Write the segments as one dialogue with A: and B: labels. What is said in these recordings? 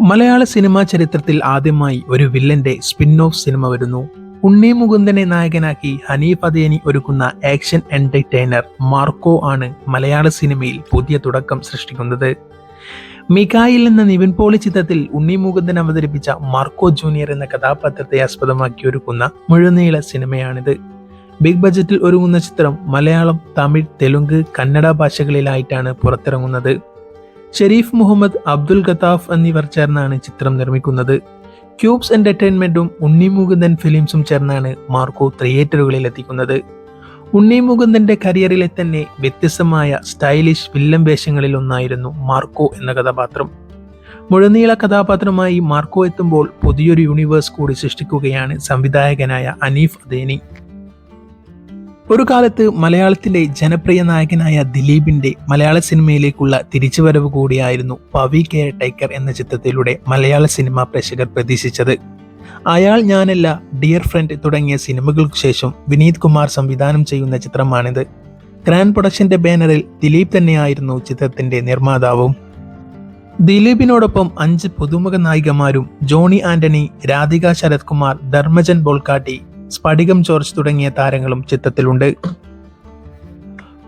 A: മലയാള cinema ചരിത്രത്തിൽ ആദ്യമായി ഒരു വില്ലന്റെ സ്പിൻ ഓഫ് സിനിമ വരുന്നു. ഉണ്ണി മുകുന്ദനെ നായകനാക്കി ഹനീഫ് അദേനി ഒരുക്കുന്ന ആക്ഷൻ എന്റർടൈനർ മാർക്കോ ആണ് മലയാള സിനിമയിൽ പുതിയ തുടക്കം സൃഷ്ടിക്കുന്നത്. മികായിൽ എന്ന നിവിൻ പോളി ചിത്രത്തിൽ ഉണ്ണി മുകുന്ദൻ അവതരിപ്പിച്ച മാർക്കോ ജൂനിയർ എന്ന കഥാപാത്രത്തെ ആസ്പദമാക്കി ഒരുക്കുന്ന മുഴുനീള സിനിമയാണിത്. ബിഗ് ബജറ്റിൽ ഒരുങ്ങുന്ന ചിത്രം മലയാളം തമിഴ് തെലുങ്ക് കന്നഡ ഭാഷകളിലായിട്ടാണ് പുറത്തിറങ്ങുന്നത്. ഷെരീഫ് മുഹമ്മദ് അബ്ദുൽ ഖത്താഫ് എന്നിവർ ചേർന്നാണ് ചിത്രം നിർമ്മിക്കുന്നത്. ക്യൂബ്സ് എന്റർടൈൻമെന്റും ഉണ്ണി മുകുന്ദൻ ഫിലിംസും ചേർന്നാണ് മാർക്കോ തിയേറ്ററുകളിൽ എത്തിക്കുന്നത്. ഉണ്ണി മുകുന്ദന്റെ കരിയറിലെ തന്നെ വ്യത്യസ്തമായ സ്റ്റൈലിഷ് വില്ലൻ വേഷങ്ങളിൽ ഒന്നായിരുന്നു മാർക്കോ എന്ന കഥാപാത്രം. മുഴനീള കഥാപാത്രമായി മാർക്കോ എത്തുമ്പോൾ പുതിയൊരു യൂണിവേഴ്സ് കൂടി സൃഷ്ടിക്കുകയാണ് സംവിധായകനായ അനീഫ് അദേനി. ഒരു കാലത്ത് മലയാളത്തിലെ ജനപ്രിയ നായകനായ ദിലീപിന്റെ മലയാള സിനിമയിലേക്കുള്ള തിരിച്ചുവരവ് കൂടിയായിരുന്നു പവി കെയർ ടൈക്കർ എന്ന ചിത്രത്തിലൂടെ മലയാള സിനിമാ പ്രേക്ഷകർ പ്രതീക്ഷിച്ചത്. അയാൾ ഞാനല്ല ഡിയർ ഫ്രണ്ട് തുടങ്ങിയ സിനിമകൾക്ക് ശേഷം വിനീത് കുമാർ സംവിധാനം ചെയ്യുന്ന ചിത്രമാണിത്. ഗ്രാൻഡ് പ്രൊഡക്ഷന്റെ ബാനറിൽ ദിലീപ് തന്നെയായിരുന്നു ചിത്രത്തിന്റെ നിർമ്മാതാവും. ദിലീപിനോടൊപ്പം അഞ്ച് പുതുമുഖ നായികമാരും ജോണി ആന്റണി രാധിക ശരത്കുമാർ ധർമ്മജൻ ബോൾക്കാട്ടി സ്ഫടികം ജോർജ് തുടങ്ങിയ താരങ്ങളും ചിത്രത്തിലുണ്ട്.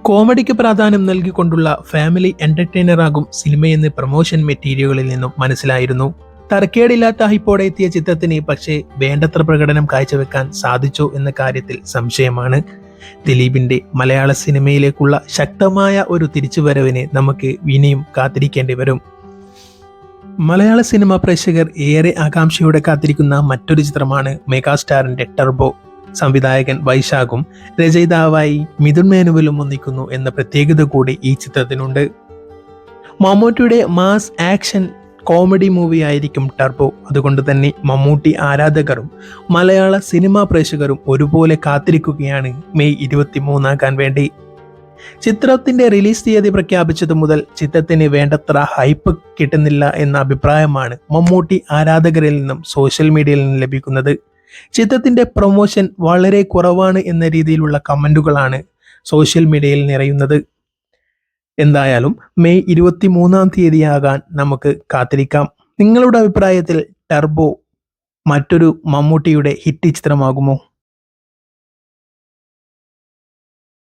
A: കോമഡിക്ക് പ്രാധാന്യം നൽകിക്കൊണ്ടുള്ള ഫാമിലി എന്റർടൈനറാകും സിനിമയെന്ന് പ്രൊമോഷൻ മെറ്റീരിയലുകളിൽ നിന്നും മനസ്സിലായിരുന്നു. തർക്കേടില്ലാത്ത ഹൈപ്പോടെ എത്തിയ ചിത്രത്തിന് പക്ഷേ വേണ്ടത്ര പ്രകടനം കാഴ്ചവെക്കാൻ സാധിച്ചു എന്ന കാര്യത്തിൽ സംശയമാണ്. ദിലീപിന്റെ മലയാള സിനിമയിലേക്കുള്ള ശക്തമായ ഒരു തിരിച്ചുവരവിനെ നമുക്ക് ഇനിയും കാത്തിരിക്കേണ്ടി വരും. മലയാള സിനിമാ പ്രേക്ഷകർ ഏറെ ആകാംക്ഷയോടെ കാത്തിരിക്കുന്ന മറ്റൊരു ചിത്രമാണ് മെഗാസ്റ്റാറിന്റെ ടർബോ. സംവിധായകൻ വൈശാഖും രചയിതാവായി മിഥുൻ മേനുവലും ഒന്നിക്കുന്നു എന്ന പ്രത്യേകത കൂടി ഈ ചിത്രത്തിനുണ്ട്. മമ്മൂട്ടിയുടെ മാസ് ആക്ഷൻ കോമഡി മൂവി ആയിരിക്കും ടർബോ. അതുകൊണ്ട് തന്നെ മമ്മൂട്ടി ആരാധകരും മലയാള സിനിമാ പ്രേക്ഷകരും ഒരുപോലെ കാത്തിരിക്കുകയാണ് മെയ് ഇരുപത്തി മൂന്നാക്കാൻ വേണ്ടി. ചിത്രത്തിന്റെ റിലീസ് തീയതി പ്രഖ്യാപിച്ചതു മുതൽ ചിത്രത്തിന് വേണ്ടത്ര ഹൈപ്പ് കിട്ടുന്നില്ല എന്ന അഭിപ്രായമാണ് മമ്മൂട്ടി ആരാധകരിൽ നിന്നും സോഷ്യൽ മീഡിയയിൽ നിന്നും ലഭിക്കുന്നത്. ചിത്രത്തിന്റെ പ്രൊമോഷൻ വളരെ കുറവാണ് എന്ന രീതിയിലുള്ള കമന്റുകളാണ് സോഷ്യൽ മീഡിയയിൽ നിറയുന്നത്. എന്തായാലും മെയ് ഇരുപത്തി മൂന്നാം തീയതിയാകാൻ നമുക്ക് കാത്തിരിക്കാം. നിങ്ങളുടെ അഭിപ്രായത്തിൽ ടർബോ മറ്റൊരു മമ്മൂട്ടിയുടെ ഹിറ്റ് ചിത്രമാകുമോ?